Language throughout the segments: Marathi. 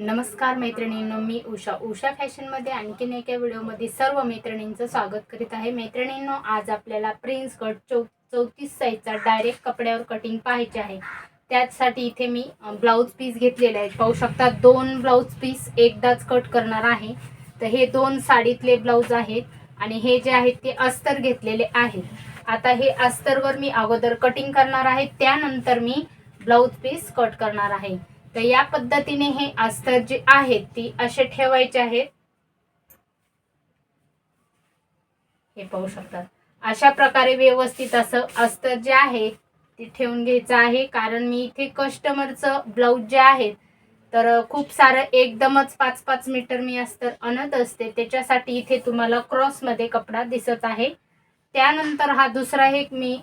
नमस्कार मैत्रिणींनो मी उषा. उषा फॅशनमध्ये आणखीन एका व्हिडिओमध्ये सर्व मैत्रिणींचं स्वागत करीत आहे. मैत्रिणींनो आज आपल्याला प्रिन्स कट चौ चौतीस साईजचा डायरेक्ट कपड्यावर कटिंग पाहायचे आहे. त्याचसाठी इथे मी ब्लाऊज पीस घेतलेले आहेत. पाहू शकता दोन ब्लाऊज पीस एकदाच कट करणार आहे. तर हे दोन साडीतले ब्लाऊज आहेत आणि हे जे आहेत ते अस्तर घेतलेले आहेत. आता हे अस्तरवर मी अगोदर कटिंग करणार आहे. त्यानंतर मी ब्लाऊज पीस कट करणार आहे. तर या पद्धतीने हे अस्तर जे आहेत ती असे ठेवायचे आहेत. हे पाहू शकतात अशा प्रकारे व्यवस्थित असं अस्तर जे आहे ते ठेवून घ्यायचं आहे. कारण मी इथे कस्टमरचं ब्लाऊज जे आहेत तर खूप सारं एकदमच पाच पाच मीटर मी अस्तर आणत असते. त्याच्यासाठी इथे तुम्हाला क्रॉसमध्ये कपडा दिसत आहे. त्यानंतर हा दुसरा एक मी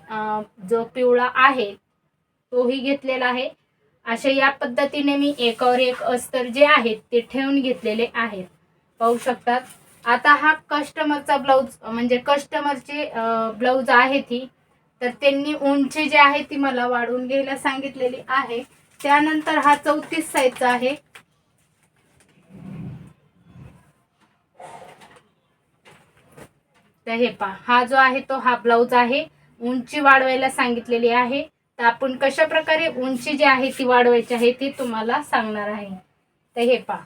जो पिवळा आहे तोही घेतलेला आहे. अशा या पद्धतीने मी एकावर एक अस्तर जे आहेत ते ठेवून घेतलेले आहेत. पाहू शकतात. आता हा कस्टमरचा ब्लाऊज म्हणजे कस्टमरचे ब्लाऊज आहे ती तर त्यांनी उंची जी आहे ती मला वाढवून घ्यायला सांगितलेली आहे. त्यानंतर हा चौतीस साईजचा आहे. तर हे पहा हा जो आहे तो हा ब्लाऊज आहे. उंची वाढवायला सांगितलेली आहे. तर आपण कशा प्रकारे उंची जी आहे ती वाढवायची आहे ती तुम्हाला सांगणार आहे. तर हे पहा.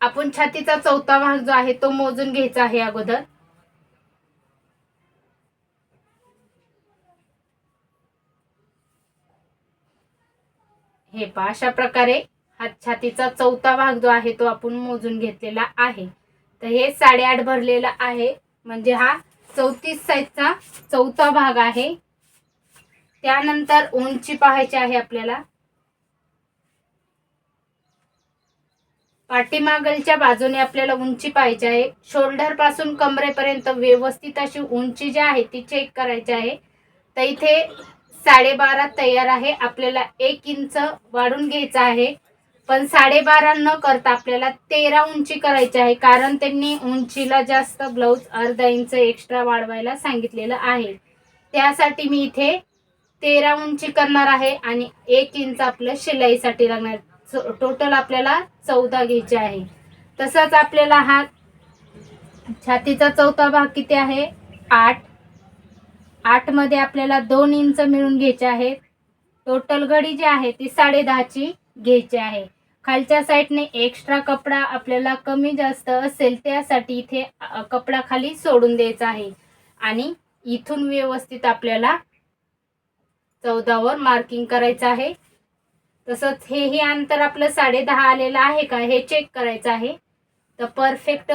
आपण छातीचा चौथा भाग जो आहे तो मोजून घ्यायचा आहे अगोदर. हे पहा अशा प्रकारे हा छातीचा चौथा भाग जो आहे तो आपण मोजून घेतलेला आहे. तर हे साडेआठ भरलेला आहे. म्हणजे हा चौतीस साईजचा चौथा भाग आहे. त्यानंतर उंची पाहायची आहे आपल्याला. पाठीमागलच्या बाजूने आपल्याला उंची पाहायची आहे. शोल्डरपासून कमरेपर्यंत व्यवस्थित अशी उंची जी आहे ती चेक करायची आहे. तर इथे साडेबारा तयार आहे. आपल्याला एक इंच वाढून घ्यायचं आहे. पण साडेबारा न करता आपल्याला तेरा उंची करायची आहे. कारण त्यांनी उंचीला जास्त ब्लाऊज अर्धा इंच एक्स्ट्रा वाढवायला सांगितलेलं आहे. त्यासाठी मी इथे तेरा उंची करणार आहे आणि एक इंच आपलं शिलाईसाठी लागणार टोटल आपल्याला चौदा घ्यायचे आहे. तसंच आपल्याला हा छातीचा चौथा भाग किती आहे? आठ. आठमध्ये आपल्याला दोन इंच मिळून घ्यायचे आहेत. टोटल घडी जी आहे ती साडे दहाची घ्यायची आहे. खालच्या साईडने एक्स्ट्रा कपडा आपल्याला कमी जास्त असेल त्यासाठी इथे कपडा खाली सोडून द्यायचा आहे. आणि इथून व्यवस्थित आपल्याला चौदावर मार्किंग करायचं आहे. तसंच हेही अंतर आपलं साडे दहा आलेलं आहे का हे चेक करायचं आहे. तर परफेक्ट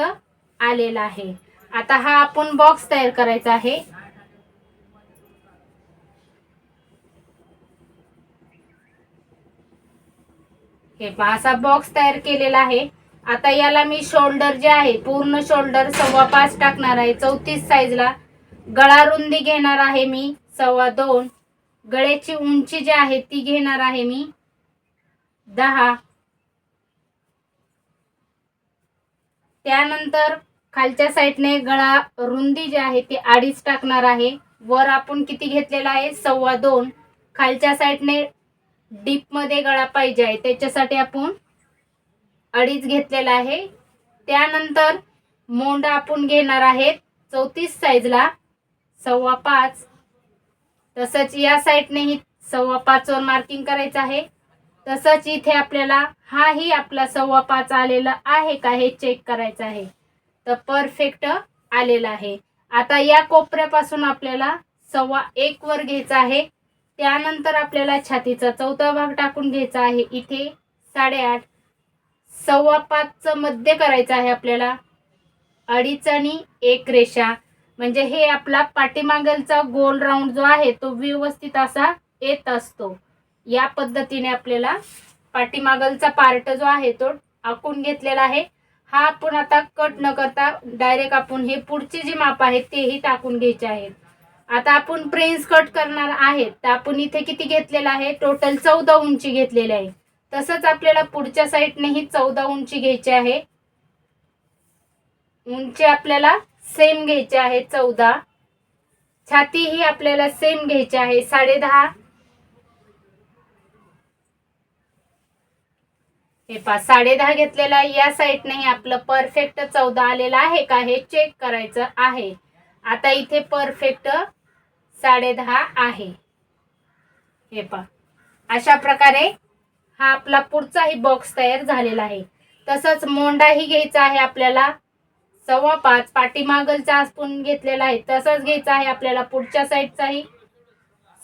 आलेलं आहे. आता हा आपण बॉक्स तयार करायचा आहे. हे असा बॉक्स तयार केलेला आहे. आता याला मी शोल्डर जे आहे पूर्ण शोल्डर सव्वा पाच टाकणार आहे. चौतीस साईजला गळा रुंदी घेणार आहे मी सव्वा दोन. गळ्याची उंची जी आहे ती घेणार आहे मी. दहा. त्यानंतर खालच्या साईडने गळा रुंदी जी आहे ती अडीच टाकणार आहे. वर आपण किती घेतलेला आहे? सव्वा दोन. खालच्या साईडने डीपमध्ये गळा पाहिजे आहे. त्याच्यासाठी आपण अडीच घेतलेला आहे. त्यानंतर मोंडा आपण घेणार आहेत चौतीस साईजला सव्वा पाच. तसंच या साईडनेही सव्वा पाचवर मार्किंग करायचं आहे. तसंच इथे आपल्याला हाही आपला सव्वा पाच आलेला आहे का हे चेक करायचं आहे. तर परफेक्ट आलेला आहे. आता या कोपऱ्यापासून आपल्याला सव्वा एक वर घ्यायचा आहे. त्यानंतर आपल्याला छातीचा चौथा भाग टाकून घ्यायचा आहे. इथे साडेआठ सव्वा पाचचं मध्य करायचं आहे आपल्याला. अडीच आणि एक रेषा. म्हणजे हे आपला पाठीमागलचा गोल राऊंड जो आहे तो व्यवस्थित असा येत असतो. या पद्धतीने आपल्याला पाठीमागलचा पार्ट जो आहे तो आखून घेतलेला आहे. हा आपण आता कट न करता डायरेक्ट आपण हे पुढचे जे माप आहेत तेही टाकून घ्यायचे आहेत आता आपण प्रिन्स कट करणार आहेत तर आपण इथे किती घेतलेलं आहे? टोटल चौदा उंची घेतलेली आहे. तसंच आपल्याला पुढच्या साईडनेही चौदा उंची घ्यायची आहे. उंची आपल्याला सेम घ्यायची आहे चौदा. छाती ही आपल्याला सेम घ्यायची आहे साडे दहा हे पा साडे दहा घेतलेला या साईडने आपलं परफेक्ट चौदा आलेलं आहे का हे चेक करायचं आहे. आता इथे परफेक्ट साडे दहा आहे. हे पा अशा प्रकारे हा आपला पुढचाही बॉक्स तयार झालेला आहे. तसंच मोंडाही घ्यायचा आहे आपल्याला. सव्वा पाच पाठीमागलचा स्पून घेतलेला आहे. तसंच घ्यायचा आहे आपल्याला पुढच्या साईडचाही.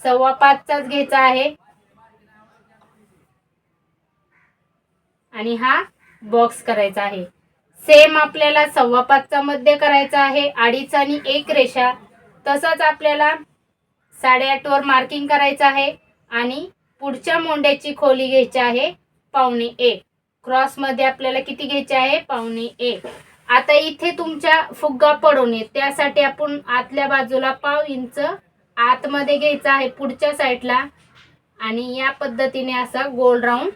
सव्वा पाचचाच घ्यायचा आहे. आणि हा बॉक्स करायचा आहे. सेम आपल्याला सव्वा पाचचा मध्ये करायचा आहे. अडीच आणि एक रेषा. तसंच आपल्याला साडेआठवर मार्किंग करायचं आहे. आणि पुढच्या मोंड्याची खोली घ्यायची आहे पावणे एक. क्रॉसमध्ये आपल्याला किती घ्यायची आहे? पावणे एक. आता इथे तुमच्या फुग्गा पडू नये त्यासाठी आपण आतल्या बाजूला पाव इंच आतमध्ये घ्यायचा आहे पुढच्या साईडला. आणि या पद्धतीने असा गोल राऊंड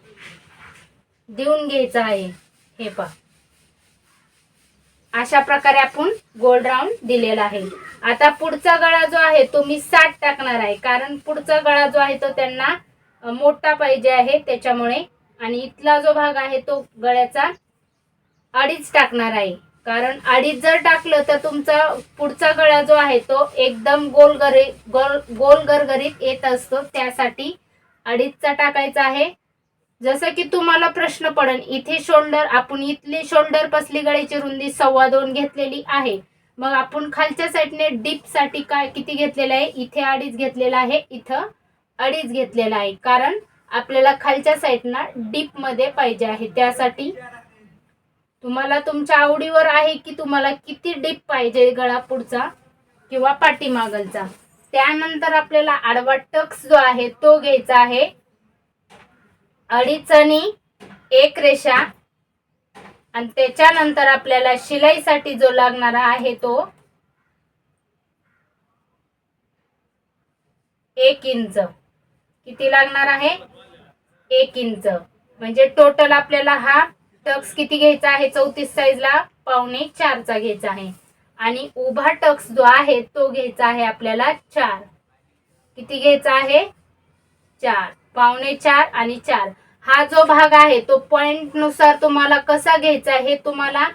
देऊन घ्यायचा आहे. हे पहा. अशा प्रकारे आपण गोल राऊंड दिलेला आहे. आता पुढचा गळा जो आहे तो मी साठ टाकणार आहे. कारण पुढचा गळा जो आहे तो त्यांना मोठा पाहिजे आहे त्याच्यामुळे. आणि इथला जो भाग आहे तो गळ्याचा अडीच टाकणार आहे. कारण अडीच जर टाकलं तर तुमचा पुढचा गळा जो आहे तो एकदम गोल गरी गोल गोल गरगरीत येत असतो. त्यासाठी अडीचचा टाकायचा आहे. जसं की तुम्हाला प्रश्न पडेल इथे शोल्डर आपण इथली शोल्डर पसली गळ्याची रुंदी सव्वा दोन घेतलेली आहे. मग आपण खालच्या साईडने डीपसाठी काय किती घेतलेलं आहे? इथे अडीच घेतलेला आहे. इथं अडीच घेतलेला आहे. कारण आपल्याला खालच्या साईडना डीपमध्ये पाहिजे आहे. त्यासाठी तुम्हाला तुमच्या आवडीवर आहे की तुम्हाला किती डीप पाहिजे गळा पुढचा किंवा पाठीमागलचा? त्यानंतर आपल्याला आडवा टक्स जो आहे तो घ्यायचा आहे. अडीच आणि एक रेषा. आणि त्याच्यानंतर आपल्याला शिलाईसाठी जो लागणारा आहे तो एक इंच. किती लागणार आहे? एक इंच. म्हणजे टोटल आपल्याला हा टक्स किती घ्यायचा आहे? चौतीस साईजला पावणे चारचा घ्यायचा आहे. आणि उभा टक्स जो आहे तो घ्यायचा आहे आपल्याला चार. किती घ्यायचा आहे? चार. पावणे चार आणि चार. हा जो भाग आहे तो पॉइंटनुसार तुम्हाला कसा घ्यायचा हे तुम्हाला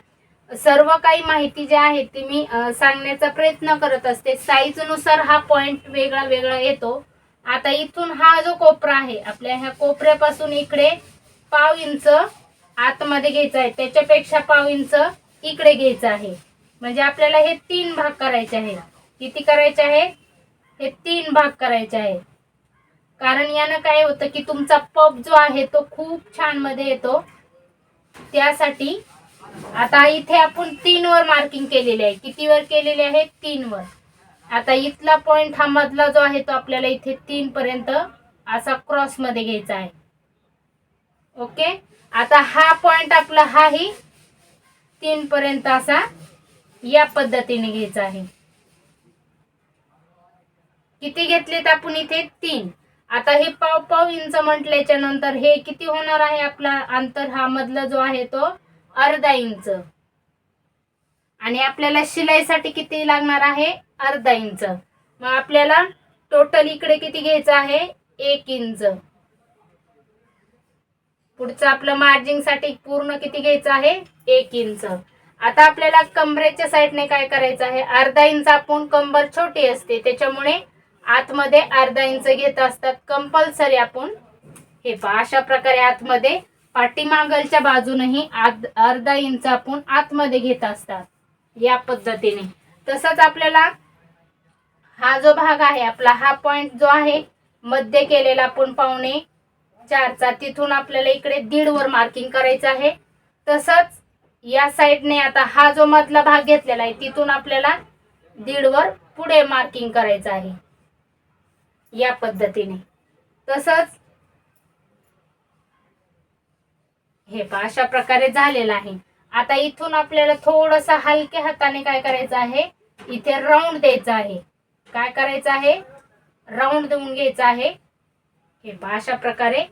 सर्व काही माहिती जी आहे ती मी सांगण्याचा प्रयत्न करत असते. साईजनुसार हा पॉइंट वेगळा वेगळा येतो. आता इथून हा जो कोपरा आहे आपल्या ह्या कोपऱ्यापासून इकडे पाव इंच आतमध्ये घ्यायचं आहे. त्याच्यापेक्षा पाव इंच इकडे घ्यायचं आहे. म्हणजे आपल्याला हे तीन भाग करायचे आहे किती करायचे आहे? हे तीन भाग करायचे आहे. कारण यानं काय होतं की तुमचा पप जो आहे तो खूप छानमध्ये येतो. त्यासाठी आता इथे आपण तीन वर मार्किंग केलेले आहे. किती वर केलेले आहे? तीन वर आता इथला पॉइंट हा मधला जो आहे तो आपल्याला इथे तीन पर्यंत असा क्रॉसमध्ये घ्यायचा आहे. ओके आता हा पॉइंट आपला हाही तीन पर्यंत असा या पद्धतीने घ्यायचा आहे. किती घेतलेत आपण इथे? तीन. आता हे पाव पाव इंच म्हटल्याच्या नंतर हे किती होणार आहे आपला अंतर? हा मधला जो आहे तो अर्धा इंच. आणि आपल्याला शिलाईसाठी किती लागणार आहे? अर्धा इंच. मग आपल्याला टोटल इकडे किती घ्यायचं आहे? एक इंच. पुढचं आपलं मार्जिंगसाठी पूर्ण किती घ्यायचं आहे? एक इंच. आता आपल्याला कमरेच्या साईडने काय करायचं आहे? अर्धा इंच आपण कंबर छोटी असते त्याच्यामुळे आतमध्ये अर्धा इंच घेत असतात. कंपल्सरी आपण हे पहा अशा प्रकारे आतमध्ये पाठीमागलच्या बाजूनही आत अर्धा इंच आपण आतमध्ये घेत असतात या पद्धतीने. तसंच आपल्याला हा जो भाग आहे आपला हा पॉइंट जो आहे मध्य केलेला आपण पावणे चारचा. तिथून आपल्याला इकडे दीड वर मार्किंग करायचं आहे. तसंच या साईडने आता हा जो मधला भाग घेतलेला आहे तिथून आपल्याला दीड वर पुढे मार्किंग करायचं आहे. या पद्धतीने. तसंच हे पहा अशा प्रकारे झालेलं आहे. आता इथून आपल्याला थोडस हलक्या हाताने काय करायचं आहे? इथे राऊंड द्यायचं आहे. काय करायचं आहे? राऊंड देऊन घ्यायचं आहे. हे पहा अशा प्रकारे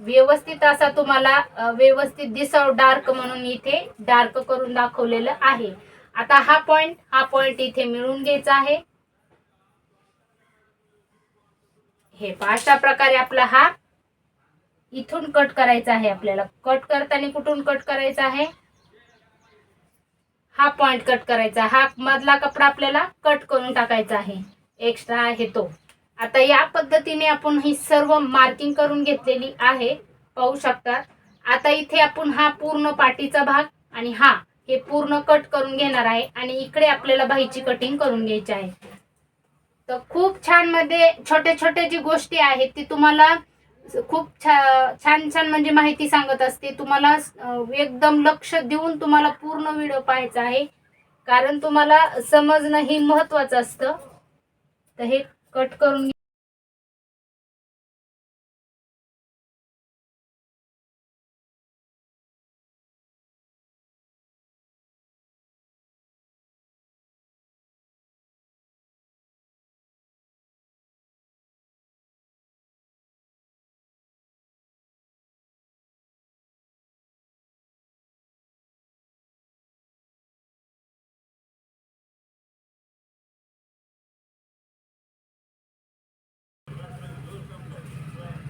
व्यवस्थित असा तुम्हाला व्यवस्थित दिसाव डार्क म्हणून इथे डार्क करून दाखवलेलं आहे. आता हा पॉइंट हा पॉइंट इथे मिळून घ्यायचा आहे. हे अशा प्रकारे आपला हा इथून कट करायचा आहे आपल्याला. कट करताना कुठून कट करायचा आहे? हा पॉइंट कट करायचा. हा मधला कपडा आपल्याला कट करून टाकायचा आहे. एक्स्ट्रा आहे तो. आता या पद्धतीने आपण ही सर्व मार्किंग करून घेतलेली आहे. पाहू शकता. आता इथे आपण हा पूर्ण पाठीचा भाग आणि हा हे पूर्ण कट करून घेणार आहे आणि इकडे आपल्याला बाहीची कटिंग करून घ्यायची आहे. तर खूप छानमध्ये छोटे छोटे जी गोष्टी आहेत ती तुम्हाला खूप छा- छान छान म्हणजे माहिती सांगत असते. तुम्हाला एकदम लक्ष देऊन तुम्हाला पूर्ण व्हिडिओ पाहायचा आहे. कारण तुम्हाला समजणं हे महत्वाचं असतं. तर हे कट करून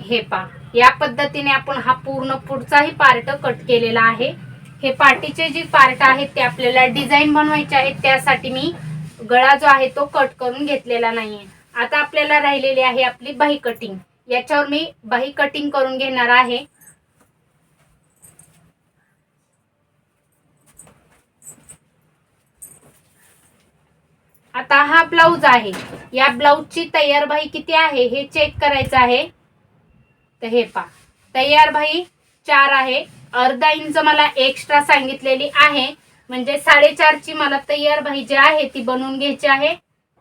हे पा. या पद्धतीने आपण हा पूर्ण पुढचाही पार्ट कट केलेला आहे. हे पार्टीचे जे पार्ट आहेत ते आपल्याला डिझाईन बनवायचे आहेत त्यासाठी मी गळा जो आहे तो कट करून घेतलेला नाहीये. आता आपल्याला राहिलेली आहे आपली बाही कटिंग याच्यावर मी बाही कटिंग करून घेणार आहे. आता हा ब्लाऊज आहे. या ब्लाऊजची तयार बाही किती आहे हे चेक करायचं आहे. तर हे पा तयार भाई चार आहे. अर्धा इंच मला एक्स्ट्रा सांगितलेली आहे. म्हणजे साडेचारची मला तयार भाई जी आहे ती बनवून घ्यायची आहे.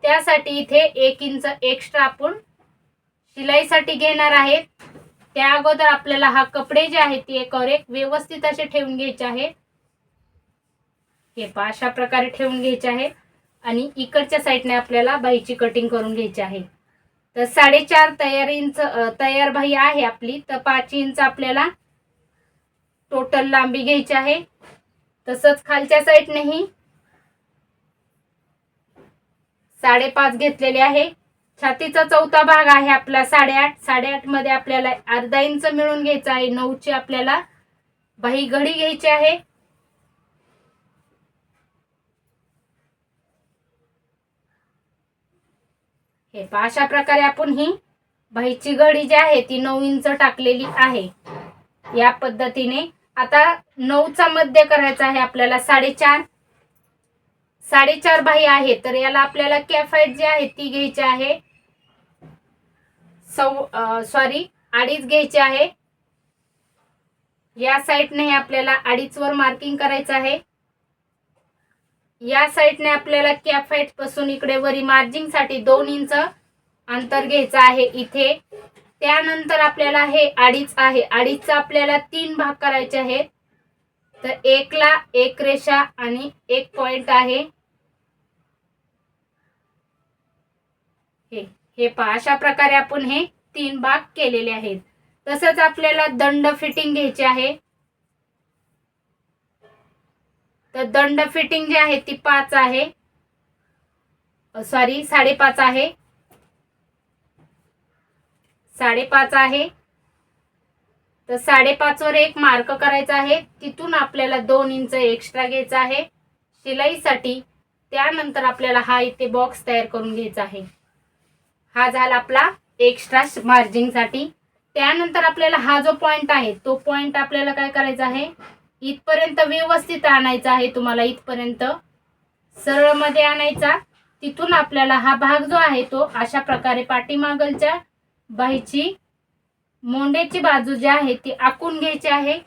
त्यासाठी इथे एक इंच एक्स्ट्रा आपण शिलाईसाठी घेणार आहेत त्या अगोदर आपल्याला हा कपडे जे आहेत ते एकावर एक व्यवस्थित असे ठेवून घ्यायचे आहे. हे पा अशा प्रकारे ठेवून घ्यायचे आहे. आणि इकडच्या साईडने आपल्याला बाईची कटिंग करून घ्यायची आहे. तर साडेचार तयार इंच तयार बाही आहे आपली. तर पाच इंच आपल्याला टोटल लांबी घ्यायची आहे. तसंच खालच्या साईडनेही साडेपाच घेतलेले आहे. छातीचा चौथा भाग आहे आपला साडेआठ. साडेआठमध्ये आपल्याला अर्धा इंच मिळून घ्यायचा आहे. नऊची आपल्याला बाही घडी घ्यायची आहे. हे पहा अशा प्रकारे आपण ही बाईची घडी जी आहे ती नऊ इंच टाकलेली आहे. या पद्धतीने आता नऊचा मध्य करायचा आहे आपल्याला साडेचार. साडेचार बाही आहे तर याला आपल्याला कॅफाईट जी आहे ती घ्यायची आहे. सौ सॉरी अडीच घ्यायची आहे. या साईडने आपल्याला अडीच वर मार्किंग करायचं आहे. या साईडने आपल्याला कॅफाईटपासून इकडे वरी मार्जिंगसाठी दोन इंच अंतर घ्यायचं आहे इथे. त्यानंतर आपल्याला हे अडीच आहे. अडीचचा आपल्याला तीन भाग करायचे आहेत. तर एकला एक रेषा आणि एक पॉइंट आहे. हे हे पहा अशा प्रकारे आपण हे तीन भाग केलेले आहेत. तसंच आपल्याला दंड फिटिंग घ्यायची आहे. तर दंड फिटिंग जी आहे ती पाच आहे. सॉरी साडेपाच आहे. साडेपाच आहे. तर साडेपाचवर एक मार्क करायचा आहे. तिथून आपल्याला दोन इंच एक्स्ट्रा घ्यायचा आहे. शिलाईसाठी त्यानंतर आपल्याला हा इथे बॉक्स तयार करून घ्यायचा आहे. हा झाला आपला एक्स्ट्रा मार्जिंगसाठी त्यानंतर आपल्याला हा जो पॉइंट आहे तो पॉइंट आपल्याला काय करायचा आहे? इथपर्यंत व्यवस्थित आणायचा आहे तुम्हाला इथपर्यंत. सरळमध्ये आणायचा. तिथून आपल्याला हा भाग जो आहे तो अशा प्रकारे पाठीमागलच्या बाहीची मोंडेची बाजू जी आहे ती आखून घ्यायची आहे.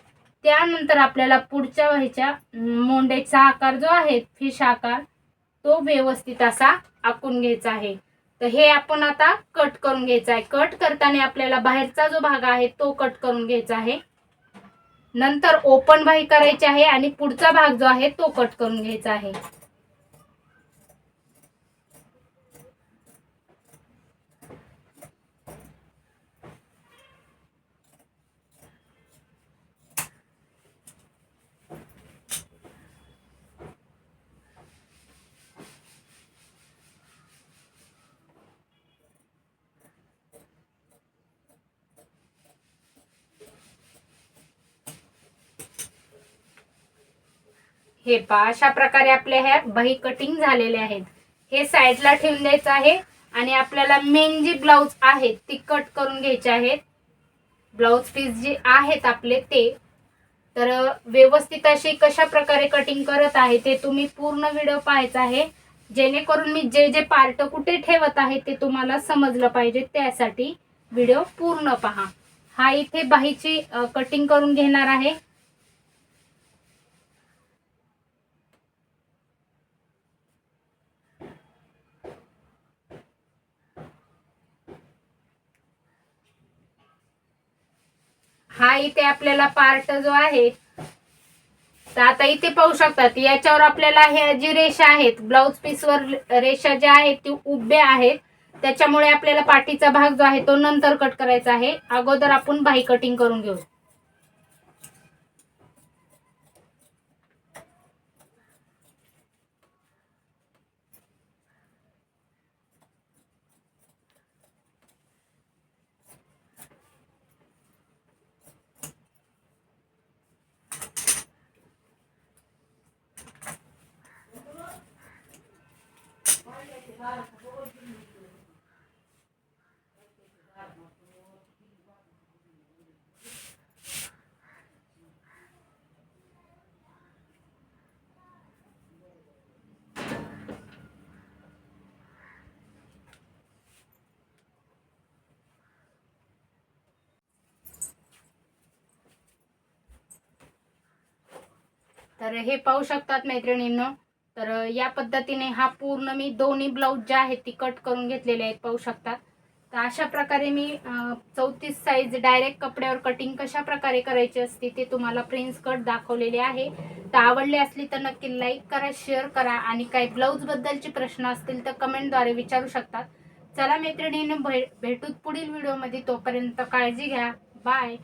त्यानंतर आपल्याला पुढच्या बाहीच्या मोंडेचा आकार जो आहे फिश आकार तो व्यवस्थित असा आखून घ्यायचा आहे. तर हे आपण आता कट करून घ्यायचं आहे. कट करताना आपल्याला बाहेरचा जो भाग आहे तो कट करून घ्यायचा आहे. नंतर ओपन बाही करायची आहे आणि पुढचा भाग जो आहे तो कट करून घ्यायचा आहे. हे पहा अशा प्रकारे आपल्या ह्या बाही कटिंग झालेल्या आहेत. हे साईडला ठेवून द्यायचं आहे आणि आपल्याला मेन जी ब्लाऊज आहेत ती कट करून घ्यायची आहेत. ब्लाऊज पीस जे आहेत आपले ते. तर व्यवस्थित अशी कशा प्रकारे कटिंग करत आहे ते तुम्ही पूर्ण व्हिडिओ पाहायचा आहे. जेणेकरून मी जे जे पार्ट कुठे ठेवत आहे ते तुम्हाला समजलं पाहिजे. त्यासाठी व्हिडिओ पूर्ण पहा. हा इथे बाहीची कटिंग करून घेणार आहे. हा इथे आपल्याला पार्ट जो आहे तर आता इथे पाहू शकतात याच्यावर आपल्याला ह्या जी रेषा आहेत ब्लाउज पीसवर रेषा ज्या आहेत ती उभ्या आहेत. त्याच्यामुळे आपल्याला पाठीचा भाग जो आहे तो नंतर कट करायचा आहे. अगोदर आपण बाही कटिंग करून घेऊ. तर हे पाहू शकतात मैत्रिणींनो. तर या पद्धतीने हा पूर्ण मी दोन्ही ब्लाऊज ज्या आहेत ती कट करून घेतलेले आहेत पाहू शकतात तर अशा प्रकारे मी चौतीस साईज डायरेक्ट कपड्यावर कटिंग कशा प्रकारे करायची असते ते तुम्हाला प्रिन्स कट दाखवलेले आहे. तर आवडले असली तर नक्की लाईक करा शेअर करा आणि काही ब्लाऊज बद्दलचे प्रश्न असतील तर कमेंटद्वारे विचारू शकतात चला मैत्रिणीने भे भेटूत पुढील व्हिडिओमध्ये तोपर्यंत काळजी घ्या. बाय